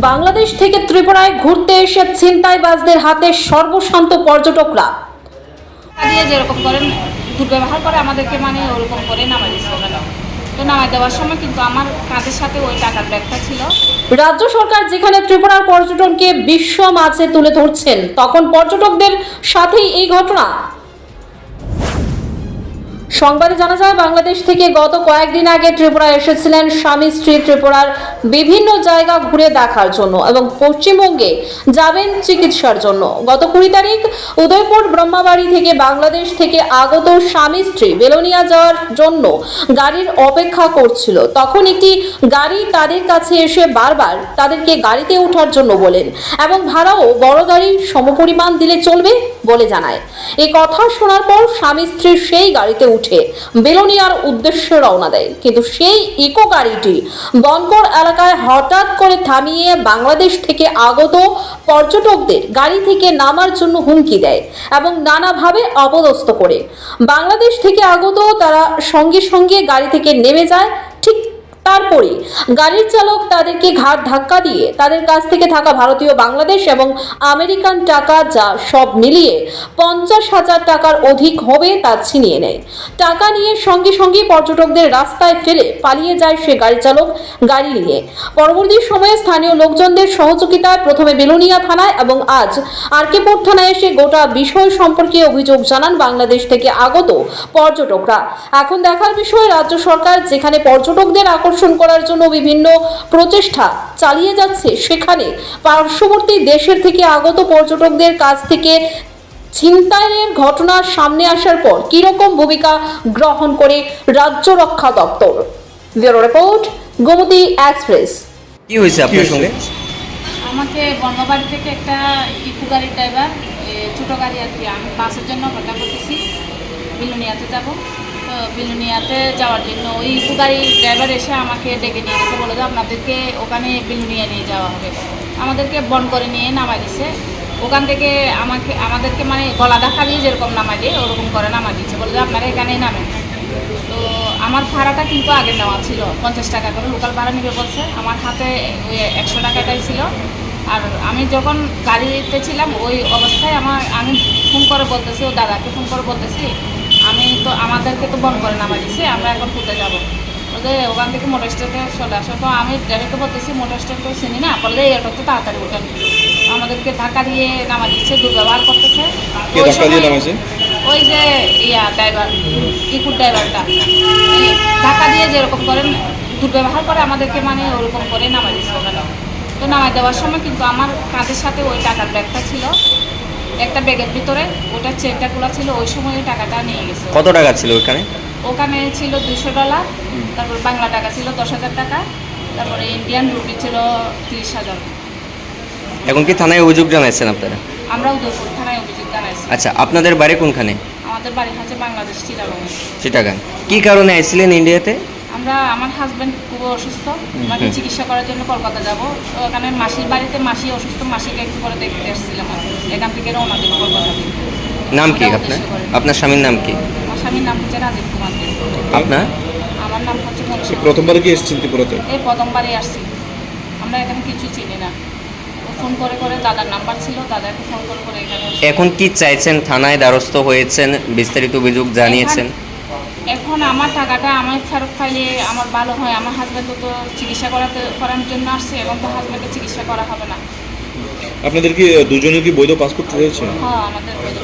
বাংলাদেশ থেকে ত্রিপুরায় ঘুরতে এসে ছিনতাইবাজদের হাতে সর্বশান্ত পর্যটকরা। দিয়ে যেরকম করেন দুর্ব্যবহার করে আমাদেরকে মানে ওরকম করে নামাই ওখানে তো নামাই দেওয়ার সময় কিন্তু আমার কাঁধের সাথে ওই টাকার ব্যাগটা ছিল। রাজ্য সরকার যেখানে ত্রিপুরার পর্যটনকে বিশ্ব মাঝে তুলে ধরছেন তখন পর্যটকদের সাথেই এই ঘটনা। সংবাদে জানা যায়, বাংলাদেশ থেকে গত কয়েকদিন আগে ত্রিপুরা এসেছিলেন স্বামী স্ত্রী ত্রিপুরার বিভিন্ন জায়গা ঘুরে দেখার জন্য এবং পশ্চিমবঙ্গে যাবেন চিকিৎসার জন্য। গত কুড়ি তারিখ উদয়পুর ব্রহ্মাবাড়ি থেকে বাংলাদেশ থেকে আগত স্বামী স্ত্রী বেলোনিয়া যাওয়ার জন্য গাড়ির অপেক্ষা করছিল। তখন একটি গাড়ি তাদের কাছে এসে বারবার তাদেরকে গাড়িতে ওঠার জন্য বলেন, এবং ভাড়াও বড় গাড়ির সমপরিমাণ দিলে চলবে? বলে জানায়। এই কথা শোনার পর স্বামী স্ত্রী সেই গাড়িতে উঠে বেলোনিয়ার উদ্দেশ্যে রওনা দেয়। কিন্তু সেই ইকো গাড়িটি বনকর এলাকায় হঠাৎ করে থামিয়ে বাংলাদেশ থেকে আগত পর্যটকদের গাড়ি থেকে নামার জন্য হুমকি দেয় এবং নানাভাবে অপদস্থ করে। বাংলাদেশ থেকে আগত তারা সঙ্গে সঙ্গে গাড়ি থেকে নেমে যায় তারপরে গাড়ির চালক তাদেরকে ঘাট ধাক্কা দিয়ে তাদের কাছ থেকে থাকা ভারতীয় বাংলাদেশ এবং আমেরিকান টাকা যা সব মিলিয়ে পঞ্চাশ হাজার টাকার অধিক হবে তা ছিনিয়ে নেয়। টাকা নিয়ে সঙ্গে সঙ্গে পর্যটকদের রাস্তায় ফেলে পালিয়ে যায় সে গাড়ি চালক গাড়ি নিয়ে। পরবর্তী সময়ে স্থানীয় লোকজনদের সহযোগিতায় প্রথমে বেলুনিয়া থানায় এবং আজ আরকেপুর থানায় এসে গোটা বিষয় সম্পর্কে অভিযোগ জানান বাংলাদেশ থেকে আগত পর্যটকরা। এখন দেখার বিষয় রাজ্য সরকার যেখানে পর্যটকদের আকর্ষণ করার জন্য বিভিন্ন প্রচেষ্টা চালিয়ে যাচ্ছে। সেখানে পার্শ্ববর্তী দেশের থেকে আগত পর্যটকদের কাছ থেকে ছিনতাইয়ের ঘটনা সামনে আসার পর কীরকম ভূমিকা গ্রহণ করে রাজ্য রক্ষা দপ্তর? Bureau report Gomti express. কি হয়েছে আপনার সঙ্গে? আমাকে বর্ণবাড়ি থেকে একটা ইকো গাড়ির ড্রাইভার ছোটো গাড়ি আর কি আমি বাসের জন্য অপেক্ষা করতেছি। বিলুনিয়াতে যাব। বিলুনিয়াতে যাওয়ার জন্য। ওই ইকো গাড়ির ড্রাইভার এসে আমাকে ডেকে নিয়ে গেছে, বলে যে আপনাদেরকে ওখানে বিলুনিয়া নিয়ে যাওয়া হবে। আমাদেরকে বন করে নিয়ে নামাই দিছে। ওখান থেকে আমাকে, আমাদেরকে মানে গলা ধাক্কা দিয়ে যেরকম নামাই দিয়ে, ওরকম করে নামাই দিচ্ছে। বলে যে আপনারা এখানেই নামেন। তো আমার ভাড়াটা কিন্তু আগে নেওয়া ছিল, পঞ্চাশ টাকা করে। লোকাল ভাড়া নিবে বলছে। আমার হাতে ওই একশো টাকাটাই ছিল। আর আমি যখন গাড়িতে ছিলাম, ওই অবস্থায় আমার, আমি ফোন করে বলতেছি, ও দাদাকে ফোন করে বলতেছি আমি তো আমাদেরকে তো বন্ধ করে নামা দিছি আমরা এখন কোথায় যাব? ওদের ওখান থেকে মোটর স্ট্যান্ডে চলে আসো। তো আমি ড্রাইভারকে বলতেছি মোটর স্ট্যান্ড তো চিনি না। বললে এটা তো তাড়াতাড়ি ওঠেন আমাদেরকে ধাক্কা দিয়ে নামা দিচ্ছে দুর্ব্যবহার করতেছে। ওই যে ইয়া ড্রাইভার ইকুর ড্রাইভারটা ধাক্কা দিয়ে যেরকম করেন দুর্ব্যবহার করে আমাদেরকে মানে ওরকম করে নামাই দিচ্ছে ওখানে। তো নামাই দেওয়ার সময় কিন্তু আমার কাঁধের সাথে ওই টাকার ব্যাগটা ছিল। একটা ব্যাগের ভিতরে ওটা চেকটা খোলা ছিল ওই সময় ওই টাকাটা নিয়ে গেছে। কত টাকা ছিল ওখানে ওখানে ছিল দুশো ডলার তারপর বাংলা টাকা ছিল দশ হাজার টাকা তারপরে ইন্ডিয়ান রুপি ছিল তিরিশ হাজার। এখন কি থানায় অভিযোগ জানাইছেন আপনারা? আমরা উদয়পুর থানায় অভিযোগ জানাইছি। আচ্ছা আপনাদের বাড়ি কোনখানে? আমাদের বাড়ি হচ্ছে বাংলাদেশ চিরাগঞ্জ চিটাগাং। কি কারণে আইছিলেন ইন্ডিয়াতে? আমরা আমার হাজব্যান্ড খুব অসুস্থ। ওনাকে চিকিৎসা করার জন্য কলকাতা যাব। তো ওখানে মাসির বাড়িতে মাসি অসুস্থ মাসিকে একটু করে দেখতে এসেছিলাম এখান থেকে রওনা দেবো কলকাতা নাম কি আপনার? আপনার স্বামীর নাম কি? আমার স্বামীর নাম হচ্ছে রাজীব কুমার আপনার? আমার নাম হচ্ছে প্রথমবার কি এসেছেন ত্রিপুরাতে? এই প্রথমবারই আসছি। আমরা এখানে কিছু চিনি না। ফোন করে করে দাদার নাম্বার ছিল। দাদাকে ফোন করে করে এখানে এখন কি চাইছেন? থানায় দ্বারস্থ হয়েছেন? বিস্তারিত অভিযোগ জানিয়েছেন? এখন আমার টাকাটা আমার ফেরত পাইলে আমার ভালো হয়। আমার হাজব্যান্ডও তো চিকিৎসা করাতে করার জন্য আসছে এবং তো হাজব্যান্ডের চিকিৎসা করা হবে না। আপনাদের কি দুজনের কি বৈধ পাসপোর্ট রয়েছে? হ্যাঁ আমাদের বৈধ